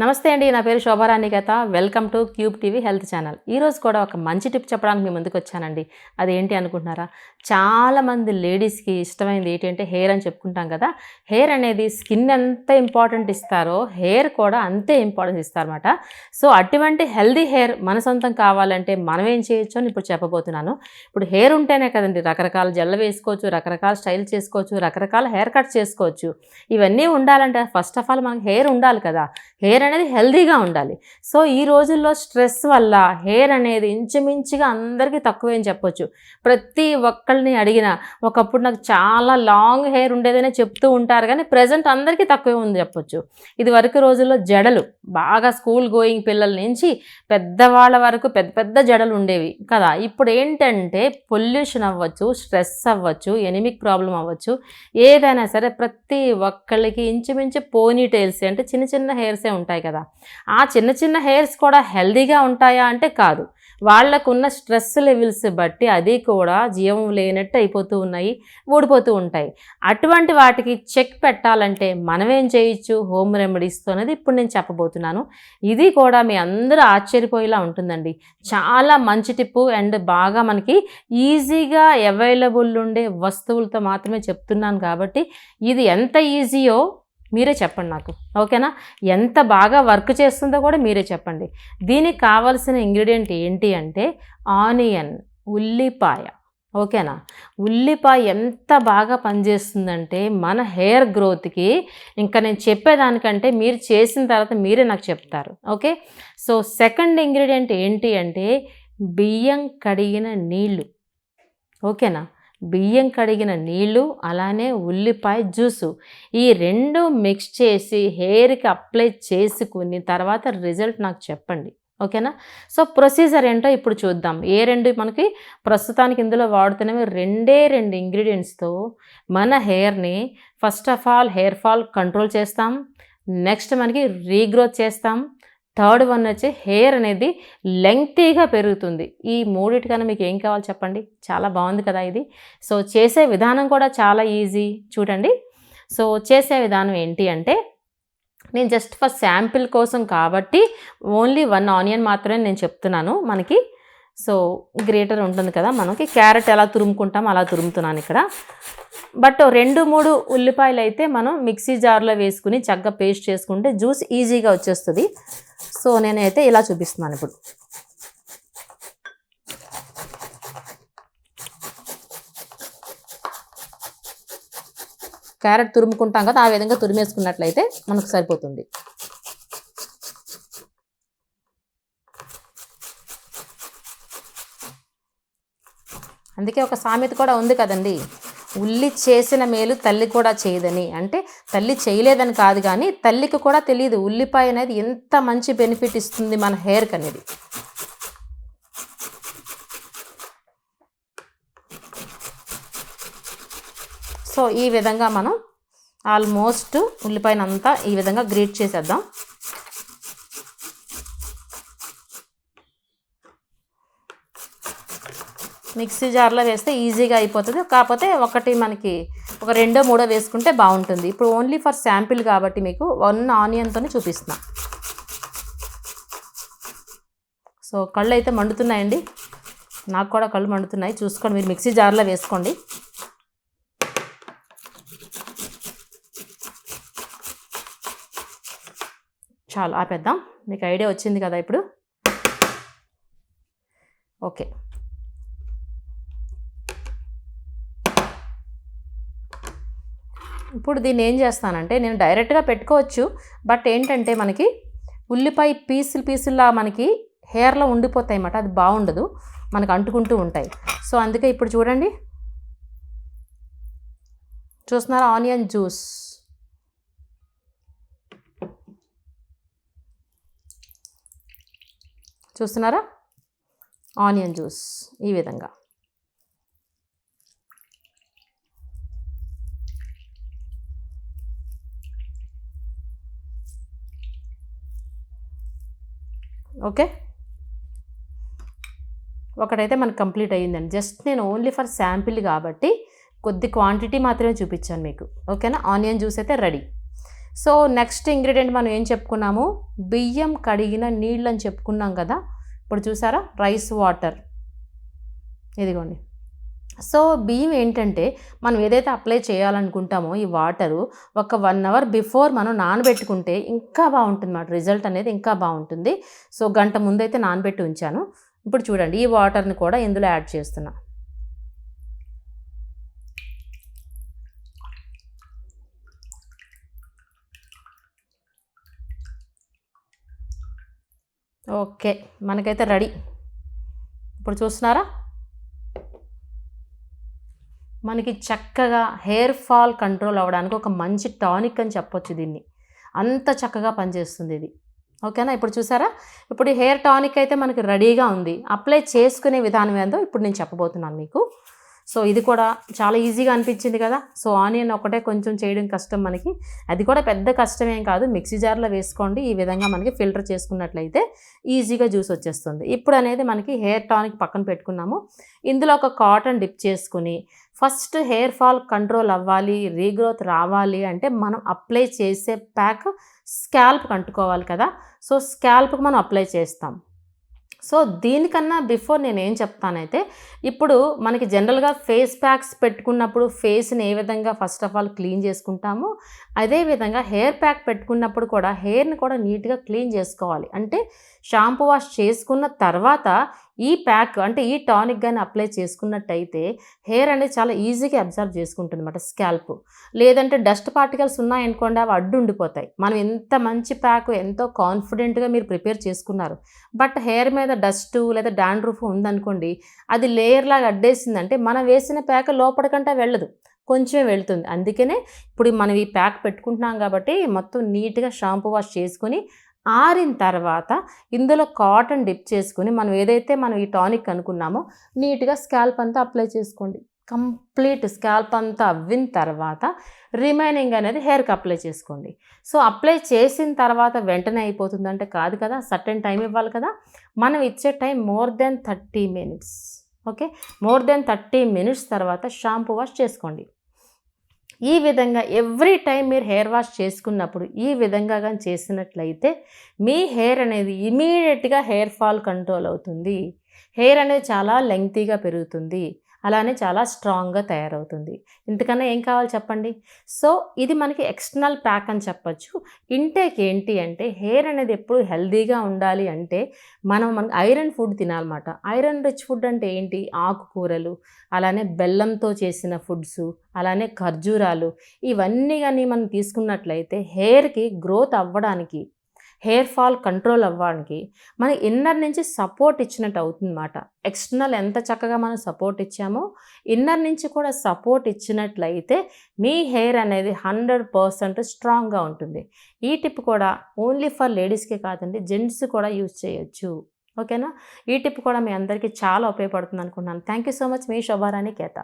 నమస్తే అండి నా పేరు శోభారాణి గత welcome to Cube TV health channel ఈరోజు కూడా ఒక మంచి టిప్ చెప్పడానికి మీ ముందుకు వచ్చానండి. అదేంటి అనుకుంటున్నారా? చాలామంది లేడీస్కి ఇష్టమైనది ఏంటంటే హెయిర్ అని చెప్పుకుంటాం కదా. హెయిర్ అనేది స్కిన్ ఎంత ఇంపార్టెంట్ ఇస్తారో హెయిర్ కూడా అంతే ఇంపార్టెన్స్ ఇస్తారన్నమాట. సో అటువంటి హెల్దీ హెయిర్ మన సొంతం కావాలంటే మనం ఏం చేయొచ్చు అని ఇప్పుడు చెప్పబోతున్నాను. ఇప్పుడు హెయిర్ ఉంటేనే కదండి రకరకాల జల్ల వేసుకోవచ్చు రకరకాల స్టైల్ చేసుకోవచ్చు రకరకాల హెయిర్ కట్ చేసుకోవచ్చు. ఇవన్నీ ఉండాలంటే ఫస్ట్ ఆఫ్ ఆల్ మనకి హెయిర్ ఉండాలి కదా. హెయిర్ హెయిర్ అనేది హెల్దీగా ఉండాలి. సో ఈ రోజుల్లో స్ట్రెస్ వల్ల హెయిర్ అనేది ఇంచుమించుగా అందరికీ తక్కువే అని చెప్పొచ్చు. ప్రతి ఒక్కరిని అడిగిన ఒకప్పుడు నాకు చాలా లాంగ్ హెయిర్ ఉండేదనే చెప్తూ ఉంటారు కానీ ప్రజెంట్ అందరికీ తక్కువే ఉంది చెప్పొచ్చు. ఇది వరకు రోజుల్లో జడలు బాగా స్కూల్ గోయింగ్ పిల్లల నుంచి పెద్దవాళ్ళ వరకు పెద్ద పెద్ద జడలు ఉండేవి కదా. ఇప్పుడు ఏంటంటే పొల్యూషన్ అవ్వచ్చు స్ట్రెస్ అవ్వచ్చు ఎనిమిక్ ప్రాబ్లం అవ్వచ్చు ఏదైనా సరే ప్రతి ఒక్కళ్ళకి ఇంచుమించు పోనీ టైల్స్ అంటే చిన్న చిన్న హెయిర్సే ఉంటాయి. ఉంటాయి కదా. ఆ చిన్న చిన్న హెయిర్స్ కూడా హెల్దీగా ఉంటాయా అంటే కాదు. వాళ్ళకున్న స్ట్రెస్ లెవెల్స్ బట్టి అది కూడా జీవం లేనట్టు అయిపోతూ ఉన్నాయి ఊడిపోతూ ఉంటాయి. అటువంటి వాటికి చెక్ పెట్టాలంటే మనం ఏం చేయొచ్చు? హోమ్ రెమెడీస్తో అనేది ఇప్పుడు నేను చెప్పబోతున్నాను. ఇది కూడా మీ అందరూ ఆశ్చర్యపోయేలా ఉంటుందండి. చాలా మంచి టిప్పు అండ్ బాగా మనకి ఈజీగా అవైలబుల్ ఉండే వస్తువులతో మాత్రమే చెప్తున్నాను కాబట్టి ఇది ఎంత ఈజీయో మీరే చెప్పండి నాకు. ఓకేనా? ఎంత బాగా వర్క్ చేస్తుందో కూడా మీరే చెప్పండి. దీనికి కావాల్సిన ఇంగ్రీడియంట్ ఏంటి అంటే ఆనియన్ ఉల్లిపాయ. ఓకేనా? ఉల్లిపాయ ఎంత బాగా పనిచేస్తుందంటే మన హెయిర్ గ్రోత్కి ఇంకా నేను చెప్పేదానికంటే మీరు చేసిన తర్వాత మీరే నాకు చెప్తారు. ఓకే? సో సెకండ్ ఇంగ్రీడియంట్ ఏంటి అంటే బియ్యం కడిగిన నీళ్ళు. ఓకేనా? బియ్యం కడిగిన నీళ్ళు అలానే ఉల్లిపాయ జ్యూసు. ఈ రెండు మిక్స్ చేసి హెయిర్కి అప్లై చేసుకుని తర్వాత రిజల్ట్ నాకు చెప్పండి. ఓకేనా? సో ప్రొసీజర్ ఏంటో ఇప్పుడు చూద్దాం. ఏ రెండు మనకి ప్రస్తుతానికి ఇందులో వాడుతున్నవి రెండే రెండు ఇంగ్రీడియంట్స్తో మన హెయిర్ని first of all hair fall control చేస్తాం. నెక్స్ట్ మనకి రీగ్రోత్ చేస్తాం. థర్డ్ వన్ వచ్చి హెయిర్ అనేది లెంగ్తీగా పెరుగుతుంది. ఈ మూడిటికన్నా మీకు ఏం కావాలి చెప్పండి? చాలా బాగుంది కదా ఇది. సో చేసే విధానం కూడా చాలా ఈజీ. చూడండి. సో చేసే విధానం ఏంటి అంటే నేను జస్ట్ ఫర్ శాంపిల్ కోసం కాబట్టి ఓన్లీ వన్ ఆనియన్ మాత్రమే నేను చెప్తున్నాను మనకి. సో గ్రేటర్ ఉంటుంది కదా మనకి. క్యారెట్ ఎలా తురుముకుంటాం అలా తురుముతున్నాను ఇక్కడ. బట్ రెండు మూడు ఉల్లిపాయలు అయితే మనం మిక్సీ జార్లో వేసుకుని చక్కగా పేస్ట్ చేసుకుంటే జ్యూస్ ఈజీగా వచ్చేస్తుంది. సో నేనైతే ఇలా చూపిస్తున్నాను ఇప్పుడు. క్యారెట్ తురుముకుంటాం కదా ఆ విధంగా తురిమేసుకున్నట్లయితే మనకు సరిపోతుంది. అందుకే ఒక సామెత కూడా ఉంది కదండి. ఉల్లి చేసిన మేలు తల్లి కూడా చేయదని. అంటే తల్లి చేయలేదని కాదు కానీ తల్లికి కూడా తెలియదు ఉల్లిపాయ అనేది ఎంత మంచి బెనిఫిట్ ఇస్తుంది మన హెయిర్కి అనేది. సో ఈ విధంగా మనం ఆల్మోస్ట్ ఉల్లిపాయనంతా ఈ విధంగా గ్రేట్ చేసేద్దాం. మిక్సీ జార్లో వేస్తే ఈజీగా అయిపోతుంది. కాకపోతే ఒకటి మనకి ఒక రెండో మూడో వేసుకుంటే బాగుంటుంది. ఇప్పుడు ఓన్లీ ఫర్ శాంపిల్ కాబట్టి మీకు వన్ ఆనియన్తోనే చూపిస్తున్నా. సో కళ్ళు అయితే మండుతున్నాయండి. నాకు కూడా కళ్ళు మండుతున్నాయి. చూసుకోండి మీరు మిక్సీ జార్లో వేసుకోండి. చాలు ఆపేద్దాం. మీకు ఐడియా వచ్చింది కదా ఇప్పుడు? ఓకే. ఇప్పుడు దీన్ని ఏం చేస్తానంటే నేను డైరెక్ట్గా పెట్టుకోవచ్చు. బట్ ఏంటంటే మనకి ఉల్లిపాయ పీసులు పీసుల్లా మనకి హెయిర్లో ఉండిపోతాయి అన్నమాట. అది బాగుండదు. మనకు అంటుకుంటూ ఉంటాయి. సో అందుకే ఇప్పుడు చూడండి. చూస్తున్నారా? Onion juice. చూస్తున్నారా? Onion juice. ఈ విధంగా. ఓకే? ఒకటైతే మనకు కంప్లీట్ అయ్యిందండి. జస్ట్ నేను ఓన్లీ ఫర్ శాంపిల్ కాబట్టి కొద్ది క్వాంటిటీ మాత్రమే చూపించాను మీకు. ఓకేనా? ఆనియన్ జ్యూస్ అయితే రెడీ. సో నెక్స్ట్ ఇంగ్రీడియంట్ మనం ఏం చెప్పుకున్నాము? బియ్యం కడిగిన నీళ్ళు అని చెప్పుకున్నాం కదా? ఇప్పుడు చూసారా? Rice water. ఇదిగోండి. సో బియ్యం ఏంటంటే మనం ఏదైతే అప్లై చేయాలనుకుంటామో ఈ వాటరు ఒక వన్ అవర్ బిఫోర్ మనం నానబెట్టుకుంటే ఇంకా బాగుంటుంది అన్నమాట రిజల్ట్ అనేది ఇంకా బాగుంటుంది. సో గంట ముందైతే నానబెట్టి ఉంచాను. ఇప్పుడు చూడండి ఈ వాటర్ని కూడా ఇందులో యాడ్ చేస్తున్నా. ఓకే మనకైతే రెడీ ఇప్పుడు చూస్తున్నారా? మనకి చక్కగా హెయిర్ ఫాల్ కంట్రోల్ అవ్వడానికి ఒక మంచి టానిక్ అని చెప్పొచ్చు దీన్ని. అంత చక్కగా పనిచేస్తుంది ఇది. ఓకేనా? ఇప్పుడు చూసారా? ఇప్పుడు హెయిర్ టానిక్ అయితే మనకి రెడీగా ఉంది. అప్లై చేసుకునే విధానం ఏందో ఇప్పుడు నేను చెప్పబోతున్నాను మీకు. సో ఇది కూడా చాలా ఈజీగా అనిపించింది కదా. సో ఆనియన్ ఒకటే కొంచెం చేయడం కష్టం మనకి. అది కూడా పెద్ద కష్టమేం కాదు. మిక్సీ జార్లో వేసుకోండి. ఈ విధంగా మనకి ఫిల్టర్ చేసుకున్నట్లయితే ఈజీగా జ్యూస్ వచ్చేస్తుంది. ఇప్పుడు అనేది మనకి హెయిర్ టానిక్ పక్కన పెట్టుకున్నాము. ఇందులో ఒక కాటన్ డిప్ చేసుకుని ఫస్ట్ హెయిర్ ఫాల్ కంట్రోల్ అవ్వాలి రీగ్రోత్ రావాలి అంటే మనం అప్లై చేసే ప్యాక్ స్కాల్ప్ కంటుకోవాలి కదా. సో స్కాల్ప్కి మనం అప్లై చేస్తాం. సో దీనికన్నా బిఫోర్ నేను ఏం చెప్తానైతే ఇప్పుడు మనకి జనరల్గా ఫేస్ ప్యాక్స్ పెట్టుకున్నప్పుడు ఫేస్ని ఏ విధంగా ఫస్ట్ ఆఫ్ ఆల్ క్లీన్ చేసుకుంటాము అదేవిధంగా హెయిర్ ప్యాక్ పెట్టుకున్నప్పుడు కూడా హెయిర్ని కూడా నీట్గా క్లీన్ చేసుకోవాలి. అంటే షాంపూ వాష్ చేసుకున్న తర్వాత ఈ ప్యాక్ అంటే ఈ టానిక్ కానీ అప్లై చేసుకున్నట్టయితే హెయిర్ అనేది చాలా ఈజీగా అబ్జర్వ్ చేసుకుంటుంది అనమాట స్కాల్ప్. లేదంటే డస్ట్ పార్టికల్స్ ఉన్నాయనుకోండి అవి అడ్డు ఉండిపోతాయి. మనం ఎంత మంచి ప్యాక్ ఎంతో కాన్ఫిడెంట్గా మీరు ప్రిపేర్ చేసుకున్నారు. బట్ హెయిర్ మీద డస్ట్ లేదా డాండ్రూఫ్ ఉందనుకోండి అది లేయర్ లాగా అడ్డేసిందంటే మనం వేసిన ప్యాక్ లోపలికంటే వెళ్ళదు. కొంచెమే వెళ్తుంది. అందుకనే ఇప్పుడు మనం ఈ ప్యాక్ పెట్టుకుంటున్నాం కాబట్టి మొత్తం నీట్గా షాంపూ వాష్ చేసుకొని ఆరిన తర్వాత ఇందులో కాటన్ డిప్ చేసుకుని మనం ఏదైతే మనం ఈ టానిక్ అనుకున్నామో నీట్గా స్కాల్ప్ అంతా అప్లై చేసుకోండి. కంప్లీట్ స్కాల్ప్ అంతా అవ్విన తర్వాత రిమైనింగ్ అనేది హెయిర్కి అప్లై చేసుకోండి. సో అప్లై చేసిన తర్వాత వెంటనే అయిపోతుందంటే కాదు కదా సర్టెన్ టైం ఇవ్వాలి కదా మనం ఇచ్చే time more than thirty minutes. Okay? More than thirty minutes తర్వాత షాంపూ వాష్ చేసుకోండి. ఈ విధంగా ఎవ్రీ టైం మీరు హెయిర్ వాష్ చేసుకున్నప్పుడు ఈ విధంగా కానీ చేసినట్లయితే మీ హెయిర్ అనేది ఇమీడియట్గా హెయిర్ ఫాల్ కంట్రోల్ అవుతుంది. హెయిర్ అనేది చాలా లెంగ్తీగా పెరుగుతుంది. అలానే చాలా స్ట్రాంగ్గా తయారవుతుంది. ఇంతకన్నా ఏం కావాలి చెప్పండి? సో ఇది మనకి ఎక్స్టర్నల్ ప్యాక్ అని చెప్పొచ్చు. ఇంటేక్ ఏంటి అంటే హెయిర్ అనేది ఎప్పుడు హెల్దీగా ఉండాలి అంటే మనం మనకి ఐరన్ ఫుడ్ తినాలన్నమాట. ఐరన్ రిచ్ ఫుడ్ అంటే ఏంటి? ఆకుకూరలు అలానే బెల్లంతో చేసిన ఫుడ్స్ అలానే ఖర్జూరాలు. ఇవన్నీ కానీ మనం తీసుకున్నట్లయితే హెయిర్కి గ్రోత్ అవ్వడానికి హెయిర్ ఫాల్ కంట్రోల్ అవ్వడానికి మన ఇన్నర్ నుంచి సపోర్ట్ ఇచ్చినట్టు అవుతుందన్నమాట. ఎక్స్టర్నల్ ఎంత చక్కగా మనం సపోర్ట్ ఇచ్చామో ఇన్నర్ నుంచి కూడా సపోర్ట్ ఇచ్చినట్లయితే మీ హెయిర్ అనేది హండ్రెడ్ పర్సెంట్ స్ట్రాంగ్గా ఉంటుంది. ఈ టిప్ కూడా ఓన్లీ ఫర్ లేడీస్కే కాదండి జెంట్స్ కూడా యూజ్ చేయొచ్చు. ఓకేనా? ఈ టిప్ కూడా మీ అందరికీ చాలా ఉపయోగపడుతుంది అనుకున్నాను థ్యాంక్ యూ సో మచ్ మీ శోభారాణి కేత.